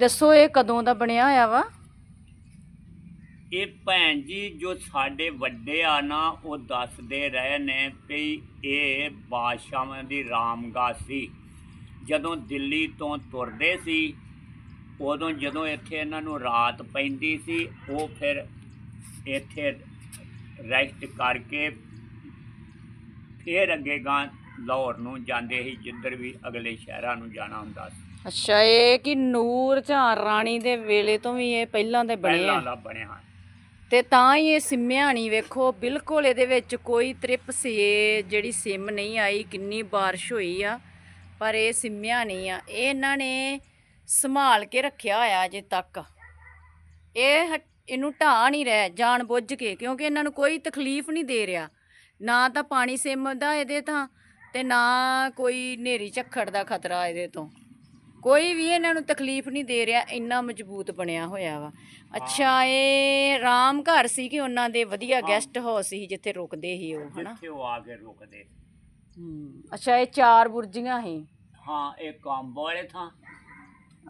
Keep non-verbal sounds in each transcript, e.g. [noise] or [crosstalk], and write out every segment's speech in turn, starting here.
ਦੱਸੋ ਇਹ ਕਦੋਂ ਦਾ ਬਣਿਆ ਹੋਇਆ ਵਾ? ਇਹ ਭੈਣ ਜੀ, ਜੋ ਸਾਡੇ ਵੱਡੇ ਆ ਨਾ, ਉਹ ਦੱਸਦੇ ਰਹੇ ਨੇ ਵੀ ਇਹ ਬਾਦਸ਼ਾਹਾਂ ਦੀ ਰਾਮਗਾ ਸੀ। ਜਦੋਂ ਦਿੱਲੀ ਤੋਂ ਤੁਰਦੇ ਸੀ, ਉਦੋਂ ਜਦੋਂ ਇੱਥੇ ਇਹਨਾਂ ਨੂੰ ਰਾਤ ਪੈਂਦੀ ਸੀ, ਉਹ ਫਿਰ ਇੱਥੇ ਰੈਸਟ ਕਰਕੇ ਫਿਰ ਅੱਗੇ ਗਾਂ ਲਾਹੌਰ ਨੂੰ ਜਾਂਦੇ ਸੀ, ਜਿੱਧਰ ਵੀ ਅਗਲੇ ਸ਼ਹਿਰਾਂ ਨੂੰ ਜਾਣਾ ਹੁੰਦਾ ਸੀ। ਅੱਛਾ ਇਹ ਕਿ ਨੂਰ ਝਾਂ ਰਾਣੀ ਦੇ ਵੇਲੇ ਤੋਂ ਵੀ ਇਹ ਪਹਿਲਾਂ ਦੇ ਬਣੇ ਪਹਿਲਾਂ ਆ? ਦਾ ਬਣਿਆ ਤੇ ਤਾਂ ਹੀ ਇਹ ਸਿਮਿਆਣੀ ਵੇਖੋ ਬਿਲਕੁਲ ਇਹਦੇ ਵਿੱਚ ਕੋਈ ਤ੍ਰਿਪ ਸੇ ਜਿਹੜੀ ਸਿਮ ਨਹੀਂ ਆਈ ਕਿੰਨੀ ਬਾਰਿਸ਼ ਹੋਈ ਆ ਪਰ ਇਹ ਸਿਮਿਆ ਨਹੀਂ ਆ। ਇਹ ਇਹਨਾਂ ਨੇ ਸੰਭਾਲ ਕੇ ਰੱਖਿਆ ਹੋਇਆ ਅਜੇ ਤੱਕ। ਇਹ ਹਟ- ਇਹਨੂੰ ਢਾਹ ਨਹੀਂ ਰਿਹਾ ਜਾਣ ਬੁੱਝ ਕੇ ਕਿਉਂਕਿ ਇਹਨਾਂ ਨੂੰ ਕੋਈ ਤਕਲੀਫ ਨਹੀਂ ਦੇ ਰਿਹਾ। ਨਾ ਤਾਂ ਪਾਣੀ ਸਿਮਦਾ ਇਹਦੇ ਤਾਂ ਤੇ ਨਾ ਕੋਈ ਨੇਰੀ ਝੱਖੜ ਦਾ ਖਤਰਾ ਇਹਦੇ ਤੋਂ। ਕੋਈ ਵੀ ਇਹਨਾਂ ਨੂੰ ਤਕਲੀਫ ਨਹੀਂ ਦੇ ਰਿਹਾ ਇੰਨਾ ਮਜ਼ਬੂਤ ਬਣਿਆ ਹੋਇਆ ਵਾ। ਅੱਛਾ ਇਹ ਰਾਮ ਘਰ ਸੀ ਕਿ ਉਹਨਾਂ ਦੇ ਵਧੀਆ ਗੈਸਟ ਹਾਊਸ ਸੀ ਜਿੱਥੇ ਰੁਕਦੇ ਸੀ ਉਹ ਹਨਾ? ਜਿੱਥੇ ਉਹ ਆ ਕੇ ਰੁਕਦੇ। ਹੂੰ ਅੱਛਾ ਇਹ ਚਾਰ ਬੁਰਜੀਆਂ ਸੀ? ਹਾਂ ਇਹ ਕੰਬ ਵਾਲੇ ਥਾਂ।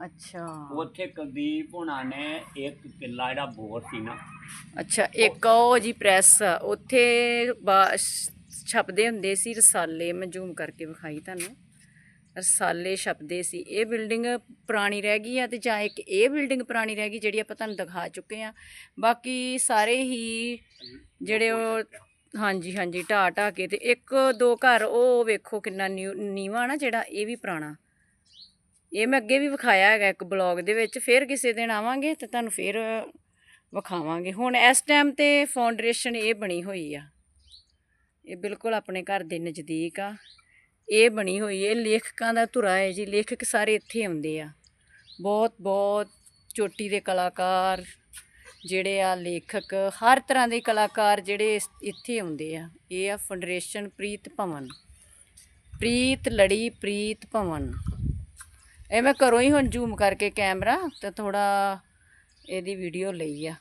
ਅੱਛਾ। ਉੱਥੇ ਕੁਲਦੀਪ ਹੁਣਾਂ ਨੇ ਇੱਕ ਕਿੱਲਾ ਜਿਹੜਾ ਬੋਰ ਸੀ ਨਾ। ਅੱਛਾ ਇੱਕ ਉਹ ਜੀ ਪ੍ਰੈਸ ਉੱਥੇ ਬਾ- ਸ਼- ਛਪਦੇ ਹੁੰਦੇ ਸੀ ਰਸਾਲੇ ਮੈਂ ਜ਼ੂਮ ਕਰਕੇ ਵਿਖਾਈ ਤੁਹਾਨੂੰ। ਰਸਾਲੇ ਛਪਦੇ ਸੀ। ਇਹ ਬਿਲਡਿੰਗ ਪੁਰਾਣੀ ਰਹਿ ਗਈ ਆ ਤੇ ਜਾਂ ਇੱਕ ਇਹ ਬਿਲਡਿੰਗ ਪੁਰਾਣੀ ਰਹਿ ਗਈ ਜਿਹੜੀ ਆਪਾਂ ਤੁਹਾਨੂੰ ਦਿਖਾ ਚੁੱਕੇ ਆ। ਬਾਕੀ ਸਾਰੇ ਹੀ ਜਿਹੜੇ ਉਹ ਹਾਂਜੀ ਹਾਂਜੀ ਢਾ ਢਾ ਕੇ ਤੇ ਇੱਕ, ਦੋ ਘਰ ਉਹ ਵੇਖੋ ਕਿੰਨਾ ਨਿਊ- ਨੀਵਾਂ ਨਾ ਜਿਹੜਾ ਇਹ ਵੀ ਪੁਰਾਣਾ। ਇਹ ਮੈਂ ਅੱਗੇ ਵੀ ਵਿਖਾਇਆ ਹੈਗਾ ਇੱਕ ਬਲੌਗ ਦੇ ਵਿੱਚ। ਫਿਰ ਕਿਸੇ ਦਿਨ ਆਵਾਂਗੇ ਤੇ ਤੁਹਾਨੂੰ ਫਿਰ ਵਿਖਾਵਾਂਗੇ। ਹੁਣ ਇਸ ਟਾਈਮ ਤੇ ਫਾਊਂਡੇਸ਼ਨ ਇਹ ਬਣੀ ਹੋਈ ਆ। ਇਹ ਬਿਲਕੁਲ ਆਪਣੇ ਘਰ ਦੇ ਨਜ਼ਦੀਕ ਆ। ਇਹ ਬਣੀ ਹੋਈ ਹੈ, ਲੇਖਕਾਂ ਦਾ ਧੁਰਾ ਹੈ ਜੀ, ਲੇਖਕ ਸਾਰੇ ਇੱਥੇ ਆਉਂਦੇ ਆ। ਬਹੁਤ ਬਹੁਤ ਚੋਟੀ ਦੇ ਕਲਾਕਾਰ ਜਿਹੜੇ ਆ, ਲੇਖਕ, ਹਰ ਤਰ੍ਹਾਂ ਦੇ ਕਲਾਕਾਰ ਜਿਹੜੇ ਇਸ- ਇੱਥੇ ਆਉਂਦੇ ਆ। ਇਹ ਆ ਫਾਊਂਡੇਸ਼ਨ ਪ੍ਰੀਤ ਭਵਨ। ਪ੍ਰੀਤ ਲੜੀ, ਪ੍ਰੀਤ ਭਵਨ। ਇਹ ਮੈਂ ਘਰੋਂ ਹੀ ਹੁਣ ਜ਼ੂਮ ਕਰਕੇ ਕੈਮਰਾ ਤੇ ਥੋੜਾ ਇਹਦੀ ਵੀਡੀਓ ਲਈ ਆ।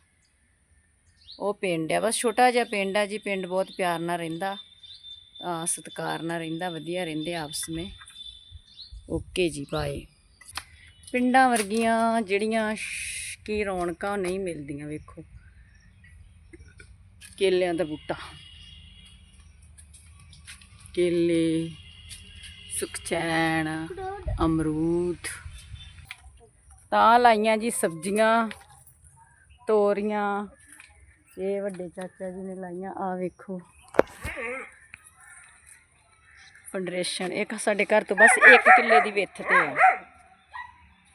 ਉਹ ਪਿੰਡ ਆ, ਬਸ ਛੋਟਾ ਜਿਹਾ ਪਿੰਡ ਆ ਜੀ, ਪਿੰਡ ਬਹੁਤ ਪਿਆਰ ਨਾਲ ਰਹਿੰਦਾ। ਸਤਿਕਾਰ ਨਾਲ ਰਹਿੰਦਾ, ਵਧੀਆ ਰਹਿੰਦੇ ਆਪਸ ਵਿੱਚ। ਓਕੇ ਜੀ ਬਾਏ ਪਿੰਡਾਂ ਵਰਗੀਆਂ ਜਿਹੜੀਆਂ ਸ਼- ਕੀ ਰੌਣਕਾਂ ਨਹੀਂ ਮਿਲਦੀਆਂ, ਵੇਖੋ। ਕੇਲਿਆਂ ਦਾ ਬੂਟਾ। ਕੇਲੇ, ਸੁਖਚੈਨ, ਅਮਰੂਦ। ਤਾਂ ਲਾਈਆਂ ਜੀ ਸਬਜ਼ੀਆਂ, ਤੋਰੀਆਂ। ਇਹ ਵੱਡੇ ਚਾਚਾ ਜੀ ਨੇ ਲਾਈਆਂ ਆ ਵੇਖੋ। ਫੰਡਰੇਸ਼ਨ ਇੱਕ ਸਾਡੇ ਘਰ ਤੋਂ ਬਸ 1 ਕਿੱਲੇ ਦੀ ਵਿੱਥ ਤੇ ਆ।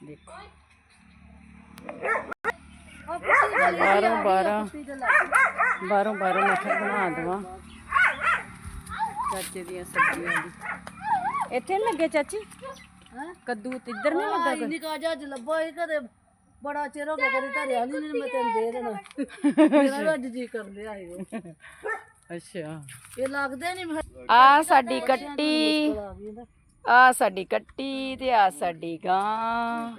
ਦੇਖੋ। ਬਾਰੋਂ ਬਾਰਾਂ ਬਾਰੋਂ ਬਾਰਾਂ ਮੈਂ ਫਿਰ ਬਣਾ ਦਵਾਂ। ਚਾਚੇ ਦੀਆਂ ਸਬਜ਼ੀਆਂ ਦੀ। ਇੱਥੇ ਨੀ ਲੱਗੇ ਚਾਚੀ? ਕੱਦੂ ਤੇ ਇੱਧਰ ਨਹੀਂ ਲੱਗਾ ਕੋਈ? ਨਿਕਾ ਜਾ ਲੱਭਾ ਇਹ ਕਦੇ ਬੜਾ ਚਿਰ ਹੋ ਗਿਆ ਕਦੇ ਧਰਿਆ ਨਹੀਂ ਮੈਂ ਤੈਨੂੰ ਦੇ ਦੇਣਾ। [laughs] ਮੇਰਾ ਅੱਜ ਜੀ ਕਰ ਲਿਆ ਇਹ ਅੱਛਾ। ਇਹ ਲੱਗਦੇ ਨਹੀਂ ਆ ਸਾਡੀ ਕੱਟੀ। ਆ ਸਾਡੀ ਕੱਟੀ ਤੇ ਆ ਸਾਡੀ ਗਾਂ।